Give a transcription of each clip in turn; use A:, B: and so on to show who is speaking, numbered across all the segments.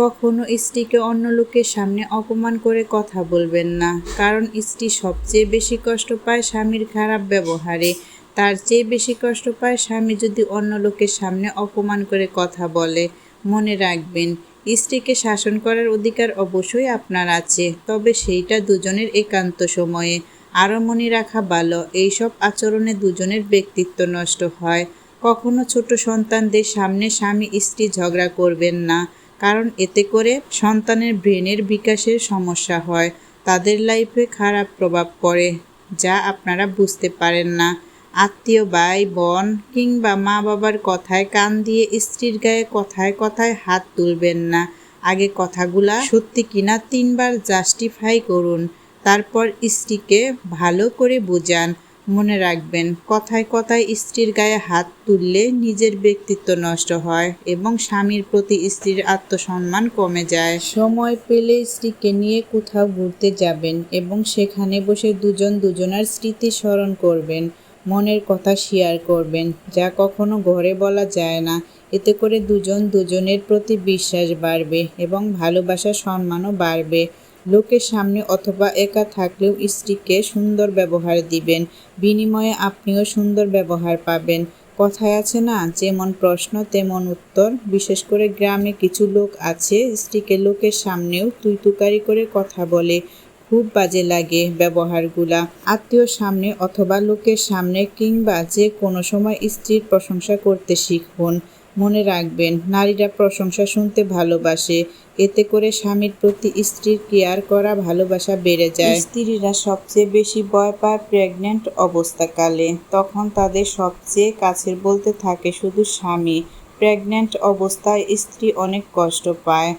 A: কখনো স্ত্রীকে অন্য লোকের সামনে অপমান করে কথা বলবেন না, কারণ স্ত্রী সবচেয়ে বেশি কষ্ট পায় স্বামীর খারাপ ব্যবহারে। তার চেয়ে বেশি কষ্ট পায় স্বামী যদি অন্য লোকের সামনে অপমান করে কথা বলে। মনে রাখবেন, স্ত্রীকে শাসন করার অধিকার অবশ্যই আপনার আছে, তবে সেইটা দুজনের একান্ত সময়ে। আরও মনে রাখা ভালো, এইসব আচরণে দুজনের ব্যক্তিত্ব নষ্ট হয়। কখনো ছোট সন্তানদের সামনে স্বামী স্ত্রী ঝগড়া করবেন না কারণ এতে করে সন্তানের ব্রেনের বিকাশের সমস্যা হয়, তাদের লাইফে খারাপ প্রভাব পড়ে, যা আপনারা বুঝতে পারেন না। আত্মীয় ভাই, বোন কিংবা মা বাবার কথায় কান দিয়ে স্ত্রীর গায়ে কথায় কথায় হাত তুলবেন না। আগে কথাগুলা সত্যি কিনা তিনবার জাস্টিফাই করুন, তারপর স্ত্রীকে ভালো করে বোঝান। মনে রাখবেন, কথায় কথায় স্ত্রীর গায়ে হাত তুললে নিজের ব্যক্তিত্ব নষ্ট হয় এবং স্বামীর প্রতি স্ত্রীর আত্মসম্মান কমে যায়। সময় পেলে স্ত্রীকে নিয়ে কোথাও ঘুরতে যাবেন এবং সেখানে বসে দুজন দুজনার স্মৃতি স্মরণ করবেন, মনের কথা শেয়ার করবেন, যা কখনো ঘরে বলা যায় না। এতে করে দুজন দুজনের প্রতি বিশ্বাস বাড়বে এবং ভালোবাসা সম্মানও বাড়বে। লোকের সামনে অথবা একা থাকলেও স্ত্রীকে সুন্দর ব্যবহার দিবেন। বিনিময়ে আপনিও সুন্দর ব্যবহার পাবেন। কথায় আছে না, যেমন প্রশ্ন, তেমন উত্তর। বিশেষ করে গ্রামে কিছু লোক আছে, স্ত্রীকে লোকের সামনেও তুই তুকারি করে কথা বলে। খুব বাজে লাগে ব্যবহারগুলা। আত্মীয় সামনে অথবা লোকের সামনে কিংবা যে কোনো সময় স্ত্রীর প্রশংসা করতে শিখুন। মনে রাখবেন, নারীরা প্রশংসা শুনতে ভালোবাসে। এতে করে স্বামীর প্রতি স্ত্রীর কেয়ার করা, ভালোবাসা বেড়ে যায়। স্ত্রীরা সবচেয়ে বেশি ভয় পায় প্রেগনেন্ট অবস্থাকালে। তখন তাদের সবচেয়ে কাছের বলতে থাকে শুধু স্বামী। প্রেগনেন্ট অবস্থায় স্ত্রী অনেক কষ্ট পায়।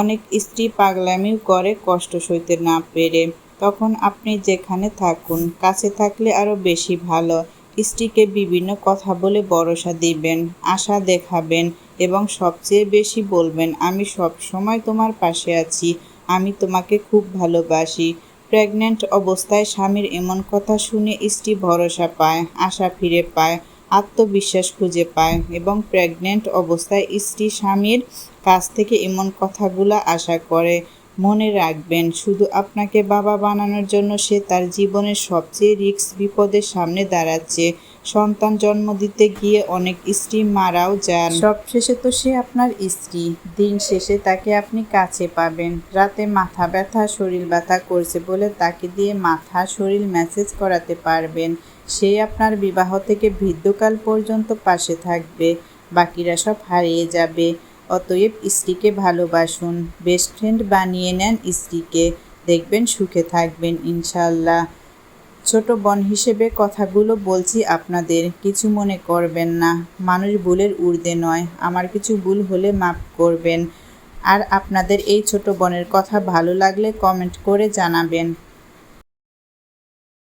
A: অনেক স্ত্রী পাগলামিও করে কষ্ট সইতে না পেরে। তখন আপনি যেখানে থাকুন, কাছে থাকলে আরও বেশি ভালো। স্ত্রীকে বিভিন্ন কথা বলে ভরসা দিবেন, আশা দেখাবেন এবং সবচেয়ে বেশি বলবেন, আমি সব সময় তোমার পাশে আছি, আমি তোমাকে খুব ভালোবাসি। প্রেগনেন্ট অবস্থায় স্বামীর এমন কথা শুনে স্ত্রী ভরসা পায়, আশা ফিরে পায়। আত্মবিশ্বাস খুঁজে পায় এবং প্রেগনেন্ট অবস্থায় স্ত্রী স্বামীর কাছ থেকে এমন কথাগুলো আশা করে। মনে রাখবেন, শুধু আপনাকে বাবা বানানোর জন্য সে তার জীবনের সবচেয়ে রিক্স বিপদের সামনে দাঁড়াচ্ছে। সন্তান জন্ম দিতে গিয়ে অনেক স্ত্রী মারাও যান। সবশেষে তো সে আপনার স্ত্রী। দিন শেষে তাকে আপনি কাছে পাবেন। রাতে মাথা ব্যথা, শরীর ব্যথা করছে বলে তাকে দিয়ে মাথা শরীর ম্যাসেজ করাতে পারবেন। সে আপনার বিবাহ থেকে বৃদ্ধকাল পর্যন্ত পাশে থাকবে। বাকিরা সব হারিয়ে যাবে। অতএব স্ত্রীকে ভালোবাসুন। বেস্ট ফ্রেন্ড বানিয়ে নেন স্ত্রীকে। দেখবেন সুখে থাকবেন ইনশাল্লাহ ছোট বোন হিসেবে কথাগুলো বলছি আপনাদের, কিছু মনে করবেন না। মানুষ ভুলের ঊর্ধ্বে নয়, আমার কিছু ভুল হলে মাফ করবেন। আর আপনাদের এই ছোট বোনের কথা ভালো লাগলে কমেন্ট করে জানাবেন।